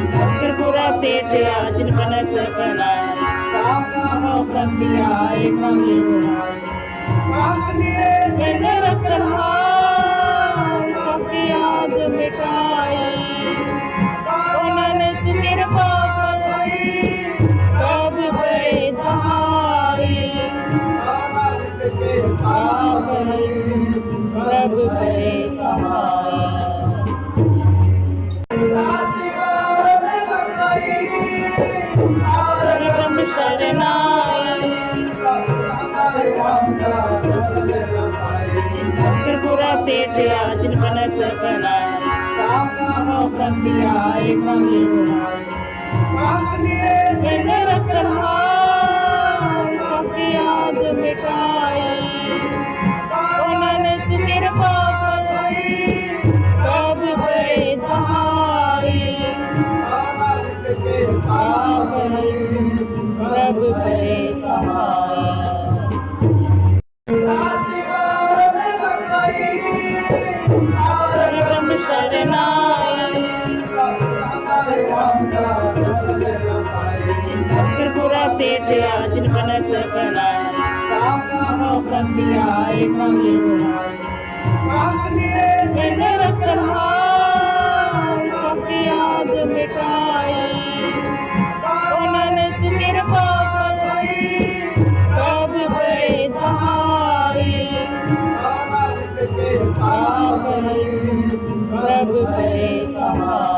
सर्वं पेट आजन बनत बनाय हो कपियाय मंगे जन सब याद मिटाई नानक कृपा सतगुरा पेट आजन बनत बनाय हो कपियाय मंगे जन रखा सब याद मिटाई नानक कृपा करी कब पे सहाय प्रभु पे सहाय सतगुरा पेट आजन बनत सब याद मिटाई नानक कृपा कब पे सहाय प्रभु पे सहाय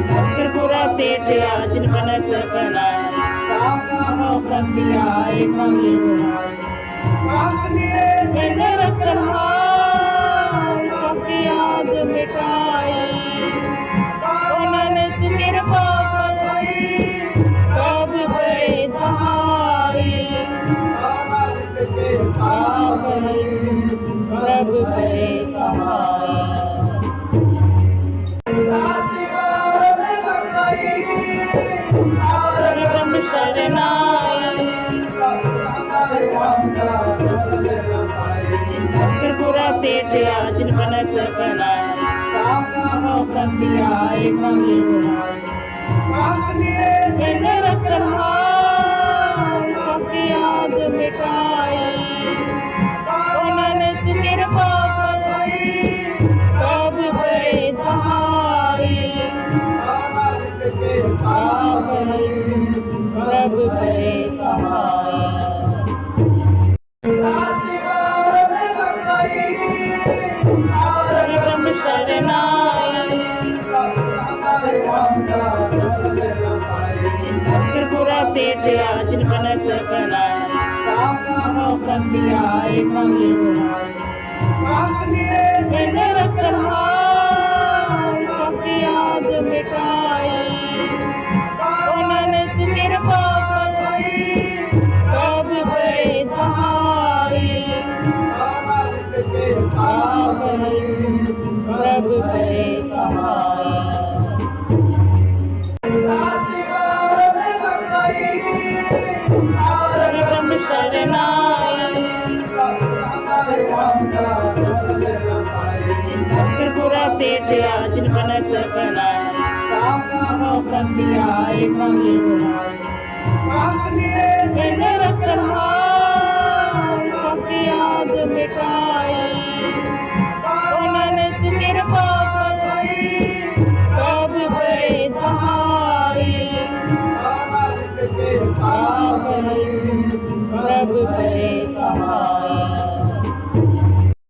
सतगुरा पेट आजन बनत बनाय हो। कपियाय मंगे जन रखा सब याद मिटाई नानक कृपा करी कब पे सहाय। प्रभु पे सहाय। सतगुरा पेट आजन बनत हो कपियाय मंगे जन रखा सब याद करी कब पे सहाय प्रभु पे सहाय सतगुरा पेट आजन बनत बनाय हो कपियाय मंगे जन रखा सब याद मिटाई नानक कृपा करी कब पे सहाय। प्रभु पे सतगुरा पेट आजन बनत बनाय हो कपियाय मंगे जन रखा